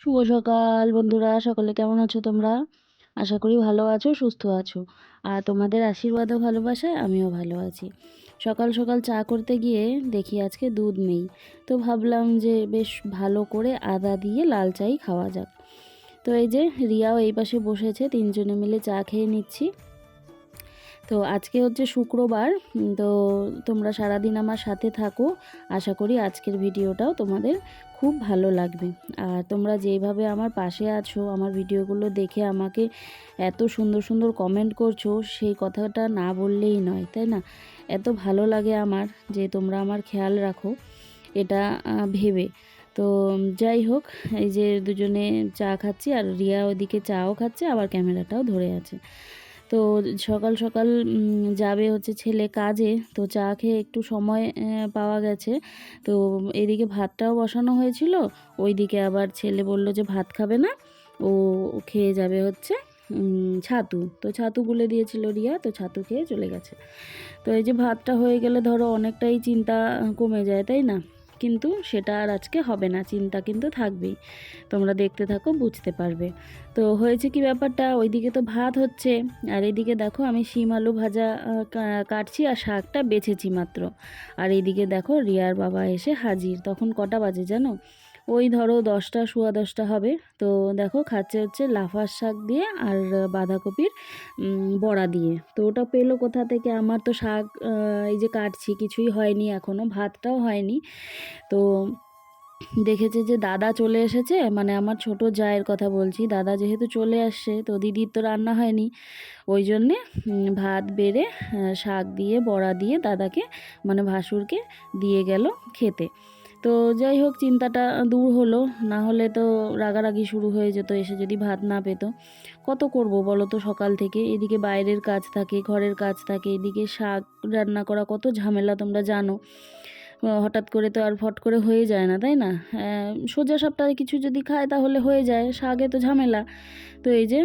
শুভ সকাল বন্ধুরা, সকলে কেমন আছো তোমরা? আশা করি ভালো আছো, সুস্থ আছো। আর তোমাদের আশীর্বাদও ভালোবাসায় আমিও ভালো আছি। সকাল সকাল চা করতে গিয়ে দেখি আজকে দুধ নেই। তো ভাবলাম যে বেশ ভালো করে আদা দিয়ে লাল চাই খাওয়া যাক। তো এই যে রিয়াও এই পাশে বসেছে, তিনজনে মিলে চা খেয়ে নিচ্ছি। তো আজকে হচ্ছে শুক্রবার তো তোমরা সারাদিন আমার সাথে থাকো। আশা করি আজকের ভিডিওটাও তোমাদের খুব ভালো লাগবে। আর তোমরা যেইভাবে আমার পাশে আছো, আমার ভিডিওগুলো দেখে আমাকে এত সুন্দর সুন্দর কমেন্ট করছ, সেই কথাটা না বললেই নয়, তাই না? এত ভালো লাগে আমার যে তোমরা আমার খেয়াল রাখো, এটা ভেবে। তো যাই হোক, এই যে দুজনে চা খাচ্ছি, আর রিয়া ওদিকে চাও খাচ্ছে, আবার ক্যামেরাটাও ধরে আছে। তো সকাল সকাল যাবে হচ্ছে ছেলে কাজে, তো চা খেয়ে একটু সময় পাওয়া গেছে। তো এদিকে ভাতটাও বসানো হয়েছিল, ওইদিকে আবার ছেলে বলল যে ভাত খাবে না, ও খেয়ে যাবে হচ্ছে ছাতু। তো ছাতু গুলে দিয়েছিল রিয়া, তো ছাতু খেয়ে চলে গেছে। তো এই যে ভাতটা হয়ে গেলে ধরো অনেকটাই চিন্তা কমে যায়, তাই না? কিন্তু সেটা আর আজকে হবে না, চিন্তা কিন্তু থাকবেই। তোমরা দেখতে থাকো, বুঝতে পারবে। তো হয়েছে কি ব্যাপারটা? ওইদিকে তো ভাত হচ্ছে, আর এদিকে দেখো আমি শিম আলু ভাজা কাটছি আর শাকটা বেছেছি মাত্র। আর এইদিকে দেখো রিয়ার বাবা এসে হাজির। তখন কটা বাজে জানো? ওই ধরো দশটা সোয়া দশটা হবে। তো দেখো খাচ্ছে হচ্ছে লাফার শাক দিয়ে আর বাঁধাকপির বড়া দিয়ে। তো ওটা পেল কোথা থেকে? আমার তো শাক এই যে কাটছি, কিছুই হয়নি এখনও ভাতটাও হয়নি। তো দেখেছে যে দাদা চলে এসেছে মানে আমার ছোট জায়ের কথা বলছি, দাদা যেহেতু চলে আসছে, তো দিদির তো রান্না হয়নি। ওই জন্যে ভাত বেড়ে শাক দিয়ে, বড়া দিয়ে দাদাকে মানে ভাসুরকে দিয়ে গেল খেতে। তো যাই হোক, চিন্তাটা দূর হলো। না হলে তো রাগারাগি শুরু হয়ে যেত, এসে যদি ভাত না পেত। কত করব বলো তো সকাল থেকে? এদিকে বাইরের কাজ থাকে, ঘরের কাজ থাকে, এদিকে শাক রান্না করা কত ঝামেলা তোমরা জানো। হঠাৎ করে তো আর ফট করে হয়ে যায় না, তাই না? সোজা সপ্তাহে কিছু যদি খায় তাহলে হয়ে যায় শাকে তো ঝামেলা। তো এই যে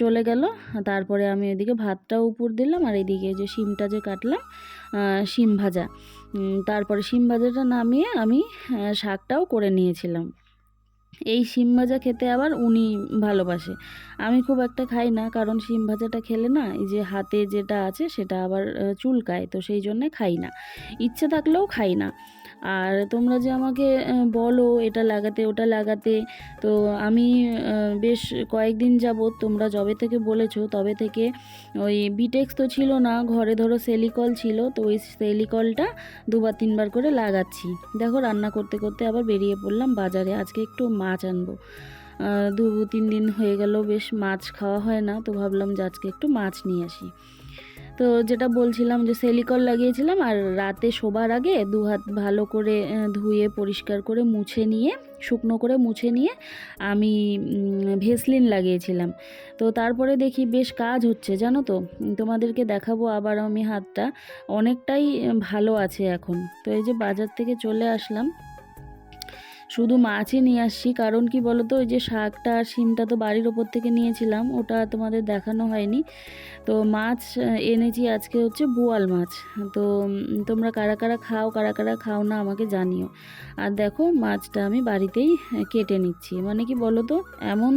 চলে গেল, তারপরে আমি এদিকে ভাতটাও উপর দিলাম আর এদিকে যে শিমটা যে কাটলাম শিম ভাজা। তারপরে শিম ভাজাটা নামিয়ে আমি শাকটাও করে নিয়েছিলাম। এই শিম ভাজা খেতে আবার উনি ভালোবাসে। আমি খুব একটা খাই না, কারণ শিম ভাজাটা খেলে না এই যে হাতে যেটা আছে সেটা আবার চুলকায়, তো সেই জন্যে খাই না। ইচ্ছে থাকলেও খাই না। আর তোমরা যে আমাকে বলো এটা লাগাতে, ওটা লাগাতে, তো আমি বেশ কয়েকদিন যাবৎ তোমরা যবে থেকে বলেছ, তবে থেকে ওই বিটেক্স তো ছিল না, ঘরে ধরো সেলিকল ছিল, তো ওই সেলিকলটা দুবার তিনবার করে লাগাচ্ছি। দেখো রান্না করতে করতে আবার বেরিয়ে পড়লাম বাজারে, আজকে একটু মাছ আনব। দু, তিন দিন হয়ে গেল, বেশ মাছ খাওয়া হয় না, তো ভাবলাম যে আজকে একটু মাছ নিয়ে আসি। তো যেটা বলছিলাম যে সেলিকল লাগিয়েছিলাম আর রাতে শোবার আগে দু হাত ভালো করে ধুয়ে, পরিষ্কার করে মুছে নিয়ে, শুকনো করে মুছে নিয়ে আমি ভেসলিন লাগিয়েছিলাম। তো তারপরে দেখি বেশ কাজ হচ্ছে, জানো তো? তোমাদেরকে দেখাবো আবার আমি হাতটা। অনেকটাই ভালো আছে এখন। তো এই যে বাজার থেকে চলে আসলাম। শুধু মাছই নিয়ে আসছি। কারণ কি বলতো, ওই যে শাকটা আর শিমটা তো বাড়ির ওপর থেকে নিয়েছিলাম, ওটা তোমাদের দেখানো হয়নি। তো মাছ এনেছি আজকে হচ্ছে বোয়াল মাছ। তো তোমরা কারা কারা খাও, কারা কারা খাও না আমাকে জানিও। আর দেখো, মাছটা আমি বাড়িতেই কেটে নিচ্ছি। মানে কি বলো তো এমন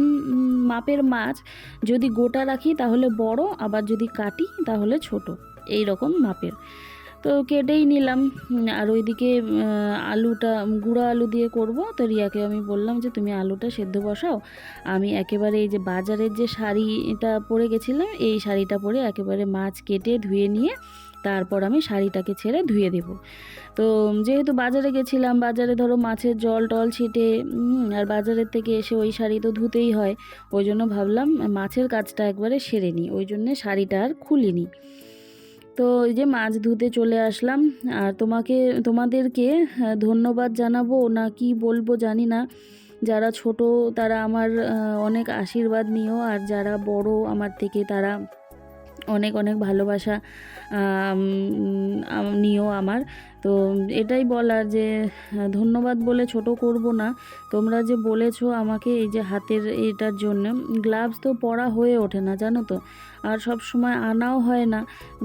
মাপের মাছ, যদি গোটা রাখি তাহলে বড়, আবার যদি কাটি তাহলে ছোট। এই রকম মাপের। তো কেটেই নিলাম। আর ওইদিকে আলুটা, গুঁড়ো আলু দিয়ে করব। তো রিয়াকে আমি বললাম যে, তুমি আলুটা সেদ্ধ বসাও। আমি একেবারে এই যে বাজারের যে শাড়িটা পরে গেছিলাম, এই শাড়িটা পরে একেবারে মাছ কেটে ধুয়ে নিয়ে, তারপর আমি শাড়িটাকে ছেড়ে ধুয়ে দেব। তো যেহেতু বাজারে গেছিলাম, বাজারে ধরো মাছের জল টল ছিটে আর বাজারের থেকে এসে ওই শাড়ি তো ধুতেই হয়, ওই জন্য ভাবলাম মাছের কাজটা একবারে সেরে নিই। ওই জন্যে শাড়িটা আর খুলিনি। তো এই যে মাছ ধুতে চলে আসলাম, আর তোমাকে, তোমাদেরকে ধন্যবাদ জানাব না কি বলব জানি না। যারা ছোট, তারা আমার অনেক আশীর্বাদ নিও, আর যারা বড়, আমার থেকে তারা অনেক অনেক ভালোবাসা নিও আমার। তো এটাই বলার যে, ধন্যবাদ বলে ছোট করব না। তোমরা যে বলেছ আমাকে এই যে হাতের এটার জন্য গ্লাভস তো পরা হয়ে ওঠে না, জানো তো? আর সব সময় আনাও হয় না।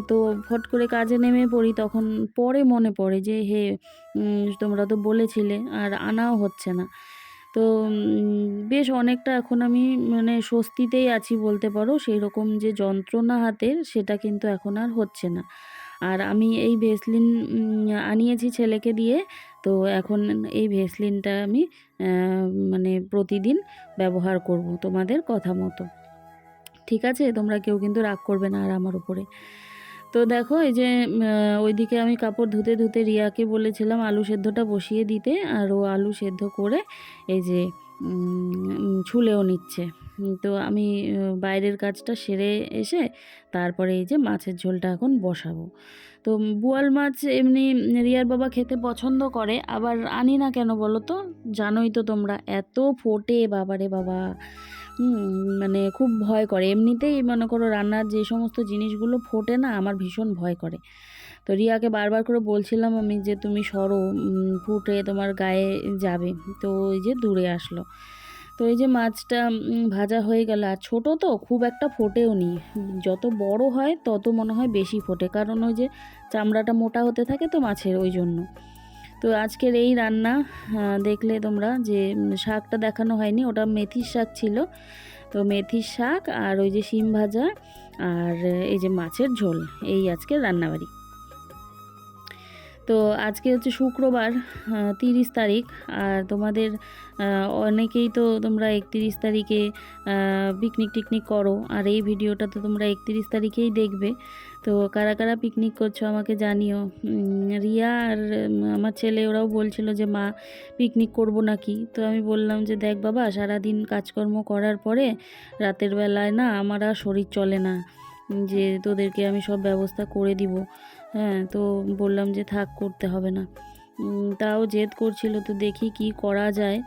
তো ফট করে কাজে নেমে পড়ি, তখন পরে মনে পড়ে যে, হে তোমরা তো বলেছিলে, আর আনাও হচ্ছে না। তো বেশ অনেকটা এখন আমি মানে স্বস্তিতেই আছি বলতে পারো সেই রকম যে যন্ত্রণা হাতের সেটা কিন্তু এখন আর হচ্ছে না। আর আমি এই ভেসলিন আনিয়েছি ছেলেকে দিয়ে, তো এখন এই ভেসলিনটা আমি মানে প্রতিদিন ব্যবহার করব তোমাদের কথা মতো। ঠিক আছে? তোমরা কেউ কিন্তু রাগ করবে না আর আমার উপরে। তো দেখো, এই যে ওইদিকে আমি কাপড় ধুতে ধুতে রিয়াকে বলেছিলাম আলু সেদ্ধটা বসিয়ে দিতে, আর ও আলু সেদ্ধ করে, এই যে ছুলেও নিচ্ছে। তো আমি বাইরের কাজটা সেরে এসে তারপরে এই যে মাছের ঝোলটা এখন বসাবো। তো বোয়াল মাছ এমনি রিয়ার বাবা খেতে পছন্দ করে, আবার আনি না কেন বলো তো? জানোই তো তোমরা, এত ফোটে বাবারে বাবা। মানে খুব ভয় করে। এমনিতেই মনে করো রান্নার যে সমস্ত জিনিসগুলো ফোটে না, আমার ভীষণ ভয় করে। তো রিয়াকে বারবার করে বলছিলাম আমি যে, তুমি সরো ফুটে তোমার গায়ে যাবে। তো ওই যে দূরে আসলো। তো এই যে মাছটা ভাজা হয়ে গেল। আর ছোটো তো, খুব একটা ফোটেও নি। যত বড় হয়, তত মনে হয় বেশি ফোটে। কারণ ওই যে চামড়াটা মোটা হতে থাকে তো মাছের ওই জন্য। তো আজকের এই রান্না দেখলে তোমরা যে শাকটা দেখানো হয়নি, ওটা মেথির শাক ছিল। তো মেথির শাক আর ওই যে শিম ভাজা আর এই যে মাছের ঝোল। এই আজকের রান্নাবাড়ি। তো আজকে হচ্ছে শুক্রবার তিরিশ তারিখ। আর তোমাদের অনেকেই তো তোমরা একত্রিশ তারিখে পিকনিক টিকনিক করো। আর এই ভিডিওটা তো তোমরা একত্রিশ তারিখেই দেখবে। তো কারা কারা পিকনিক করছ আমাকে জানিও। রিয়া আর আমার ছেলে, ওরাও বলছিল যে, মা পিকনিক করব নাকি? তো আমি বললাম যে, দেখ বাবা, সারাদিন কাজকর্ম করার পরে রাতের বেলায় না আমার আর শরীর চলে না। যে তোদেরকে আমি সব ব্যবস্থা করে দিব। হ্যাঁ তো বললাম যে থাক, করতে হবে না। তাও জেদ করছিল, তো দেখি কি করা যায়।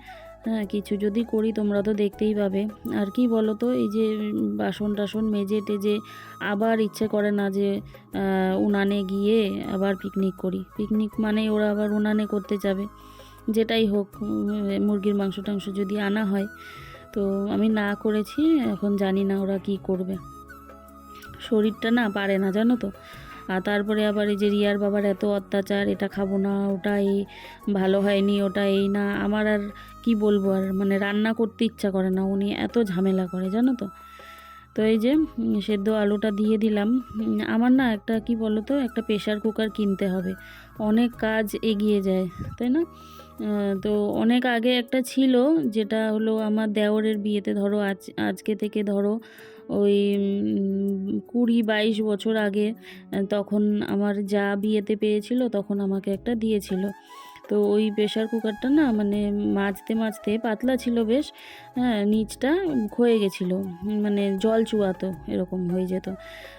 হ্যাঁ কিছু যদি করি, তোমরা তো দেখতেই পাবে। আর কি বলো তো এই যে বাসন টাসন মেজে টেজে আবার ইচ্ছে করে না যে উনানে গিয়ে আবার পিকনিক করি। পিকনিক মানে ওরা আবার উনানে করতে যাবে। যেটাই হোক মুরগির মাংস টাংস যদি আনা হয়, তো আমি না করেছি, এখন জানি না ওরা কি করবে। শরীরটা না পারে না, জানো তো? আর তারপরে আবার এই যে রিয়ার বাবার এত অত্যাচার, এটা খাব না ওটা এই ভালো হয়নি ওটা এই না, আমার আর কি বলব আর মানে রান্না করতে ইচ্ছা করে না, উনি এত ঝামেলা করে, জানো তো। তো এই যে সেদ্ধ আলুটা দিয়ে দিলাম। আমার না একটা, কি বলো তো একটা প্রেশার কুকার কিনতে হবে। অনেক কাজ এগিয়ে যায়, তাই না? তো অনেক আগে একটা ছিল, যেটা হলো আমার দেওরের বিয়েতে, ধরো আজ, আজকে থেকে ধরো ওই কুড়ি বাইশ বছর আগে তখন আমার যা বিয়েতে পেয়েছিল তখন আমাকে একটা দিয়েছিল। তো ওই প্রেশার কুকারটা না মানে মাজতে মাজতে পাতলা ছিল বেশ হ্যাঁ নিচটা ক্ষয়ে গেছিল মানে জল চুয়াতো, এরকম হয়ে যেত।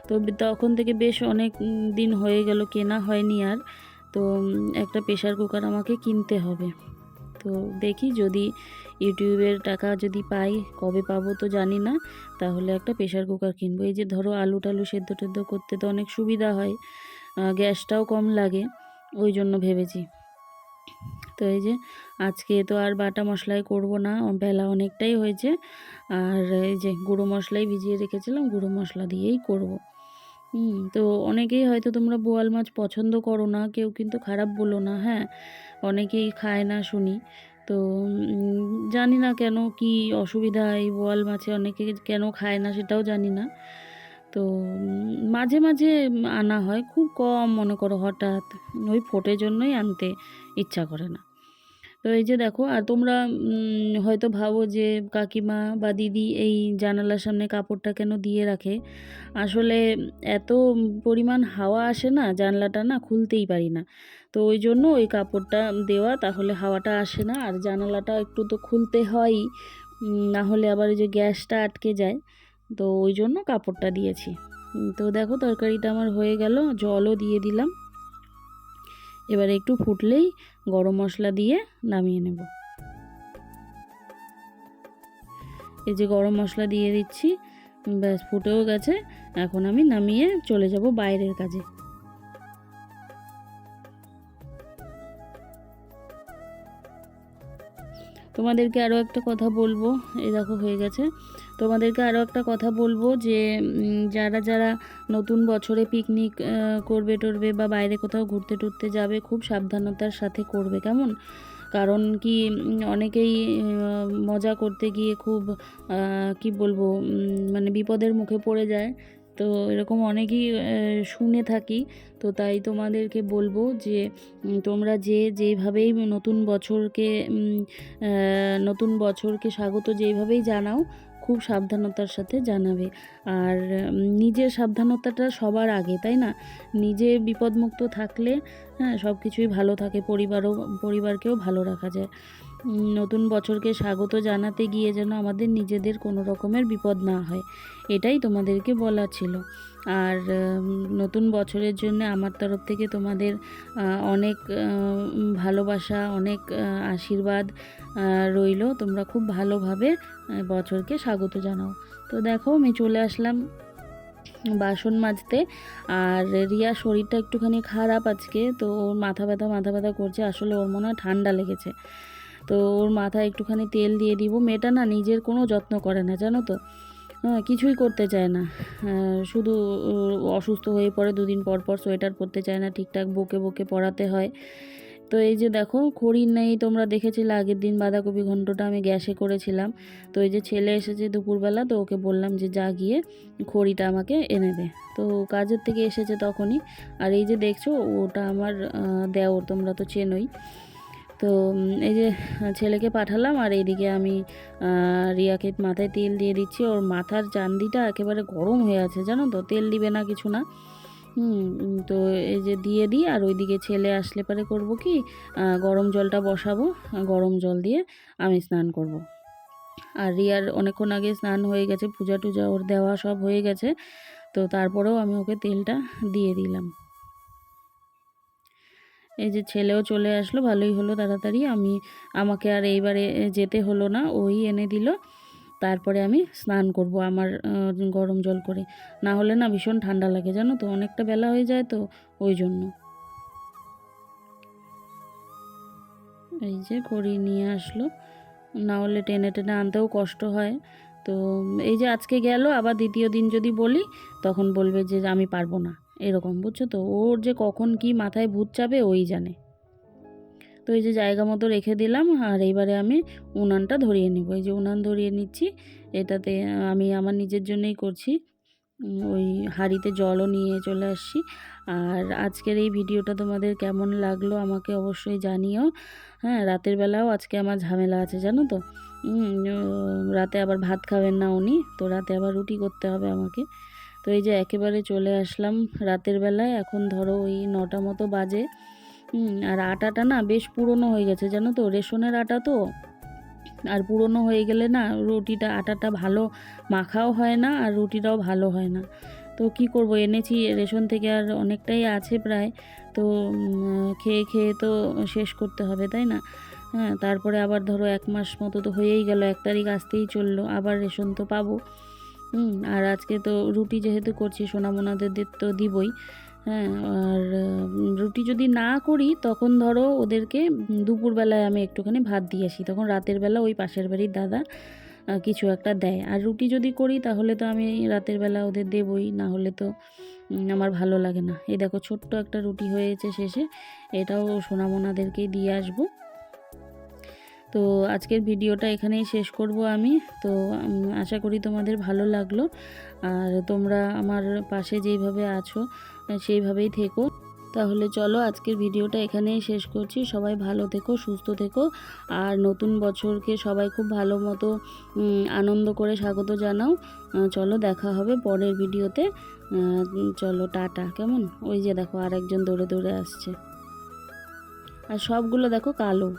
তো তখন থেকে বেশ অনেক দিন হয়ে গেল, কেনা হয়নি আর। তো একটা প্রেশার কুকার আমাকে কিনতে হবে। তো দেখি যদি ইউটিউবের টাকা যদি পাই, কবে পাবো তো জানি না। তাহলে একটা প্রেশার কুকার কিনবো। এই যে ধরো আলু টালু সেদ্ধ টেদ্ধ করতে তো অনেক সুবিধা হয় গ্যাসটাও কম লাগে, ওই জন্য ভেবেছি। তো এই যে আজকে তো আর বাটা মশলাই করব না বেলা অনেকটাই হয়েছে। আর এই যে গুঁড়ো মশলাই ভিজিয়ে রেখেছিলাম, গুঁড়ো মশলা দিয়েই করব। তো অনেকেই হয়তো তোমরা বোয়াল মাছ পছন্দ করো না, কেউ কিন্তু খারাপ বলো না হ্যাঁ। অনেকেই খায় না শুনি। তো জানি না কেন কি অসুবিধা এই বোয়াল মাছে অনেকে কেন খায় না সেটাও জানি না। তো মাঝে মাঝে আনা হয়, খুব কম মনে করো হঠাৎ ওই ফোটের জন্যই আনতে ইচ্ছা করে না। তো এই যে দেখো, আর তোমরা হয়তো ভাবো যে কাকিমা বা দিদি এই জানালার সামনে কাপড়টা কেন দিয়ে রাখে? আসলে এত পরিমাণ হাওয়া আসে না জানলাটা না খুলতেই পারি না। তো ওই জন্য ওই কাপড়টা দেওয়া, তাহলে হাওয়াটা আসে না। আর জানালাটা একটু তো খুলতে হয়ই না হলে আবার ওই যে গ্যাসটা আটকে যায়। তো ওই জন্য কাপড়টা দিয়েছি। তো দেখো তরকারিটা আমার হয়ে গেল, জলও দিয়ে দিলাম। এবার একটু ফুটলেই গরম মশলা দিয়ে নামিয়ে নেব। এই যে গরম মশলা দিয়ে দিচ্ছি ব্যাস ফুটেও গেছে। এখন আমি নামিয়ে চলে যাব বাইরের কাজে। তোমাদেরকে আরও একটা কথা বলব। এই দেখো, হয়ে গেছে। তোমাদেরকে আরও একটা কথা বলব যে যারা যারা নতুন বছরে পিকনিক করবে টরবে বা বাইরে কোথাও ঘুরতে টুরতে যাবে, খুব সাবধানতার সাথে করবে, কেমন? কারণ কি অনেকেই মজা করতে গিয়ে খুব কি বলব মানে বিপদের মুখে পড়ে যায়। তো এরকম অনেকেই শুনে থাকি। তো তাই তোমাদেরকে বলব যে তোমরা যে যেইভাবেই নতুন বছরকে নতুন বছরকে স্বাগত যেইভাবেই জানাও, খুব সাবধানতার সাথে জানাবে। আর নিজের সাবধানতাটা সবার আগে, তাই না? নিজে বিপদমুক্ত থাকলে হ্যাঁ সব কিছুই ভালো থাকে, পরিবারও, পরিবারকেও ভালো রাখা যায়। নতুন বছরকে স্বাগত জানাতে গিয়ে যেন আমাদের নিজেদের কোনো রকমের বিপদ না হয়, এটাই তোমাদেরকে বলা ছিল। আর নতুন বছরের জন্য আমার তরফ থেকে তোমাদের অনেক ভালোবাসা, অনেক আশীর্বাদ রইল। তোমরা খুব ভালোভাবে বছরকে স্বাগত জানাও। তো দেখো, আমি চলে আসলাম বাসন মাজতে। আর রিয়া শরীরটা একটুখানি খারাপ আজকে, তো ওর মাথা ব্যথা মাথা ব্যথা করছে। আসলে ওর মনে হয় ঠান্ডা লেগেছে। তো ওর মাথায় একটুখানি তেল দিয়ে দিব। মেয়েটা না নিজের কোনো যত্ন করে না, জানো তো? হ্যাঁ কিছুই করতে চায় না। শুধু অসুস্থ হয়ে পড়ে, দুদিন পর পর সোয়েটার পরতে চায় না, ঠিকঠাক বকে বকে পড়াতে হয়। তো এই যে দেখো, খড়ির নেই, তোমরা দেখেছিলে আগের দিন বাঁধাকপি ঘন্টটা আমি গ্যাসে করেছিলাম। তো এই যে ছেলে এসেছে দুপুরবেলা, তো ওকে বললাম যে যা গিয়ে খড়িটা আমাকে এনে দে। তো কাজের থেকে এসেছে তখনই। আর এই যে দেখছ, ওটা আমার দেওর, তোমরা তো চেনোই। তো এই যে ছেলেকে পাঠালাম আর এদিকে আমি রিয়াকে মাথায় তেল দিয়ে দিচ্ছি। ওর মাথার চান্দিটা একেবারে গরম হয়ে আছে, জানো তো? তেল দিবে না কিছু না। তো এই যে দিয়ে দিই আর ওইদিকে ছেলে আসলে পরে করব কি গরম জলটা বসাবো গরম জল দিয়ে আমি স্নান করব। আর রিয়ার অনেকক্ষণ আগে স্নান হয়ে গেছে, পূজা টুজা ওর দেওয়া সব হয়ে গেছে। তো তারপরেও আমি ওকে তেলটা দিয়ে দিলাম। এই যে ছেলেও চলে আসলো, ভালোই হলো তাড়াতাড়ি। আমি, আমাকে আর এইবারে যেতে হলো না, ওই এনে দিল। তারপরে আমি স্নান করব আমার গরম জল করে। না হলে না ভীষণ ঠান্ডা লাগে, জানো তো? অনেকটা বেলা হয়ে যায় তো, ওই জন্য। এই যে করি নিয়ে আসলো। না হলে টেনে টেনে আনতেও কষ্ট হয়। তো, এই যে আজকে গেল, আবার দ্বিতীয় দিন যদি বলি, তখন বলবে যে আমি পারব না। এরকম, বুঝছ তো? ওর যে কখন কি মাথায় ভূত চাবে, ওই জানে। তো এই যে জায়গা মতো রেখে দিলাম, আর এইবারে আমি উনানটা ধরিয়ে নিব। এই যে উনান ধরিয়ে নিচ্ছি, এটাতে আমি আমার নিজের জন্যই করছি। ওই হাঁড়িতে জলও নিয়ে চলে আসছি। আর আজকের এই ভিডিওটা তোমাদের কেমন লাগল আমাকে অবশ্যই জানিও। হ্যাঁ রাতের বেলাও আজকে আমার ঝামেলা আছে, জানো তো? রাতে আবার ভাত খাবেন না উনি, তো রাতে আবার রুটি করতে হবে আমাকে। তো এই যে একেবারে চলে আসলাম রাতের বেলায়। এখন ধরো ওই নটা মতো বাজে। আর আটাটা না বেশ পুরনো হয়ে গেছে, জানো তো? রেশনের আটা তো? আর পুরনো হয়ে গেলে না রুটিটা, আটাটা ভালো মাখাও হয় না আর রুটিটাও ভালো হয় না। তো কি করব? এনেছি রেশন থেকে আর অনেকটাই আছে প্রায়। তো খেয়ে খেয়ে তো শেষ করতে হবে, তাই না? হ্যাঁ তারপরে আবার ধরো এক মাস মতো তো হয়েই গেল, এক তারিখ আসতেই চলল, আবার রেশন তো পাবো। হুম, আর আজকে তো রুটি যেহেতু করছি, সোনামোনাদের তো দিবই। হ্যাঁ আর রুটি যদি না করি, তখন ধরো ওদেরকে দুপুরবেলায় আমি একটুখানি ভাত দিয়ে আসি। তখন রাতের বেলা ওই পাশের বাড়ির দাদা কিছু একটা দেয়। আর রুটি যদি করি, তাহলে তো আমি রাতের বেলা ওদের দেবই। না হলে তো আমার ভালো লাগে না। এই দেখো, ছোট্ট একটা রুটি হয়েছে শেষে। এটাও সোনামোনাদেরকেই দিয়ে আসব। তো আজকের ভিডিওটা এখানেই শেষ করব আমি। তো আশা করি তোমাদের ভালো লাগল। আর তোমরা আমার পাশে যেইভাবে আছো সেইভাবেই থেকো। তাহলে চলো আজকের ভিডিওটা এখানেই শেষ করছি। সবাই ভালো থেকো, সুস্থ থেকো। আর নতুন বছরকে সবাই খুব ভালো মতো আনন্দ করে স্বাগত জানাও। চলো দেখা হবে পরের ভিডিওতে। চলো টাটা। কেমন? ওই যে দেখো আর একজন দৌড়ে দৌড়ে আসছে। আর সবগুলো দেখো কালো।